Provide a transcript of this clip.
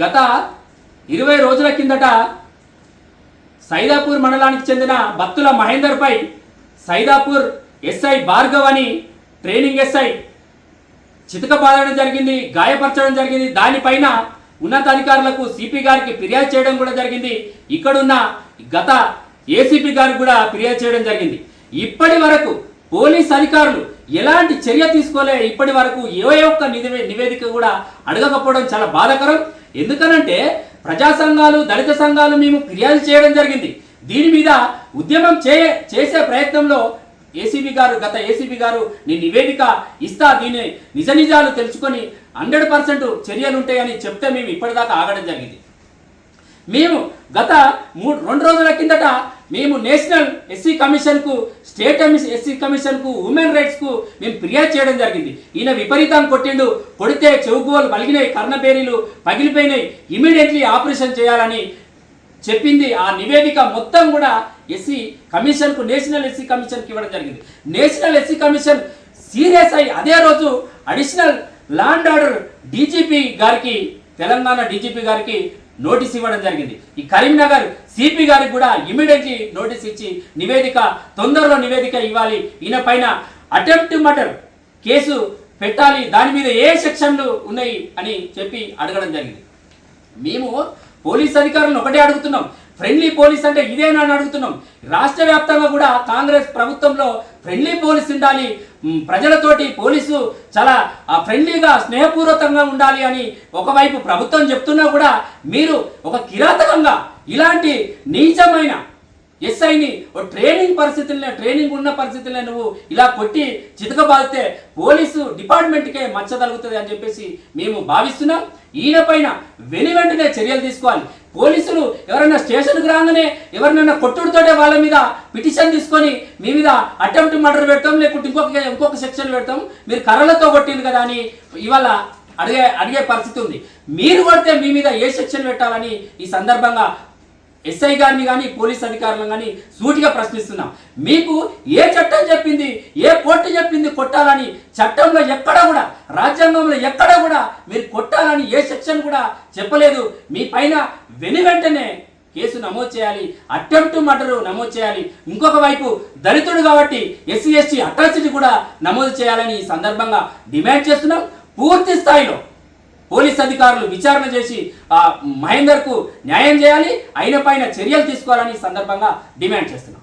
గత ఇరవై రోజుల కిందట సైదాపూర్ మండలానికి చెందిన భక్తుల మహేందర్పై సైదాపూర్ ఎస్ఐ భార్గవ్ అని ట్రైనింగ్ ఎస్ఐ చితకబాదడం జరిగింది గాయపరచడం జరిగింది. దానిపైన ఉన్నతాధికారులకు సిపి గారికి ఫిర్యాదు చేయడం కూడా జరిగింది. ఇక్కడున్న గత ఏసీపీ గారికి కూడా ఫిర్యాదు చేయడం జరిగింది. ఇప్పటి వరకు పోలీస్ అధికారులు ఎలాంటి చర్య తీసుకోలే ఇప్పటి వరకు ఏ ఒక్క నివేదిక కూడా అడగకపోవడం చాలా బాధాకరం. ఎందుకనంటే ప్రజా సంఘాలు దళిత సంఘాలు మేము ఫిర్యాదు చేయడం జరిగింది. దీని మీద ఉద్యమం చే చేసే ప్రయత్నంలో ఏసీబీ గారు గత ఏసీబీ గారు నీ నివేదిక ఇస్తా దీని నిజ నిజాలు తెలుసుకొని హండ్రెడ్ పర్సెంట్ చర్యలు ఉంటాయని చెప్తే మేము ఇప్పటిదాకా ఆగడం జరిగింది. మేము గత మూడు రెండు రోజుల కిందట మేము నేషనల్ ఎస్సీ కమిషన్కు స్టేట్ ఎస్సీ కమిషన్కు ఉమెన్ రైట్స్కు మేము ఫిర్యాదు చేయడం జరిగింది. ఈయన విపరీతం కొట్టిండు కొడితే చెవుగోలు పలిగినాయి కర్ణబేరీలు పగిలిపోయినాయి ఇమీడియట్లీ ఆపరేషన్ చేయాలని చెప్పింది. ఆ నివేదిక మొత్తం కూడా ఎస్సీ కమిషన్కు నేషనల్ ఎస్సీ కమిషన్కి ఇవ్వడం జరిగింది. నేషనల్ ఎస్సీ కమిషన్ సీరియస్ అయి అదే రోజు అడిషనల్ లాండ్ ఆర్డర్ డీజీపీ గారికి తెలంగాణ డీజీపీ గారికి నోటీస్ ఇవ్వడం జరిగింది. ఈ కరీంనగర్ సిపి గారికి కూడా ఇమీడియట్లీ నోటీస్ ఇచ్చి నివేదిక తొందరలో నివేదిక ఇవ్వాలి. ఈయన పైన అటెంప్ట్ మర్డర్ కేసు పెట్టాలి. దాని మీద ఏ సెక్షన్లు ఉన్నాయి అని చెప్పి అడగడం జరిగింది. మేము పోలీస్ అధికారులను ఒకటే అడుగుతున్నాం. ఫ్రెండ్లీ పోలీస్ అంటే ఇదేనా అని అడుగుతున్నాం. రాష్ట్ర వ్యాప్తంగా కూడా కాంగ్రెస్ ప్రభుత్వంలో ఫ్రెండ్లీ పోలీస్ ఉండాలి. ప్రజలతోటి పోలీసు చాలా ఫ్రెండ్లీగా స్నేహపూర్వకంగా ఉండాలి అని ఒకవైపు ప్రభుత్వం చెప్తున్నా కూడా మీరు ఒక కిరాతకంగా ఇలాంటి నీచమైన ఎస్ఐని ఓ ట్రైనింగ్ పరిస్థితుల్లో ట్రైనింగ్ ఉన్న పరిస్థితుల్లో నువ్వు ఇలా కొట్టి చితకబాదితే పోలీసు డిపార్ట్మెంట్కే మచ్చ తగులుతుంది అని చెప్పేసి మేము భావిస్తున్నాం. ఈయన పైన వెను వెంటనే చర్యలు తీసుకోవాలి. పోలీసులు ఎవరైనా స్టేషన్కు రాగానే ఎవరినైనా కొట్టుడుతోటే వాళ్ళ మీద పిటిషన్ తీసుకొని మీ మీద అటెంప్ట్ మర్డర్ పెడతాం లేకుంటే ఇంకొక ఇంకొక సెక్షన్ పెడతాం మీరు కర్రలతో కొట్టింది కదా అని ఇవాళ అడిగే అడిగే పరిస్థితి ఉంది. మీరు కొడితే మీ మీద ఏ సెక్షన్ పెట్టాలని ఈ సందర్భంగా ఎస్ఐ గారిని కానీ పోలీస్ అధికారులను కానీ సూటిగా ప్రశ్నిస్తున్నాం. మీకు ఏ చట్టం చెప్పింది ఏ కోర్టు కొట్టాలని చట్టంలో ఎక్కడ కూడా రాజ్యాంగంలో ఎక్కడ కూడా మీరు కొట్టాలని ఏ సెక్షన్ కూడా చెప్పలేదు. మీ పైన వెను వెంటనే కేసు నమోదు చేయాలి అటెంప్ట్ మర్డరు నమోదు చేయాలి. ఇంకొక వైపు దళితుడు కాబట్టి ఎస్సీ ఎస్టీ అట్రాసిటీ కూడా నమోదు చేయాలని ఈ సందర్భంగా డిమాండ్ చేస్తున్నాం. పూర్తి స్థాయిలో పోలీస్ అధికారులు విచారణ చేసి ఆ న్యాయం చేయాలి అయిన పైన చర్యలు తీసుకోవాలని సందర్భంగా డిమాండ్ చేస్తున్నాం.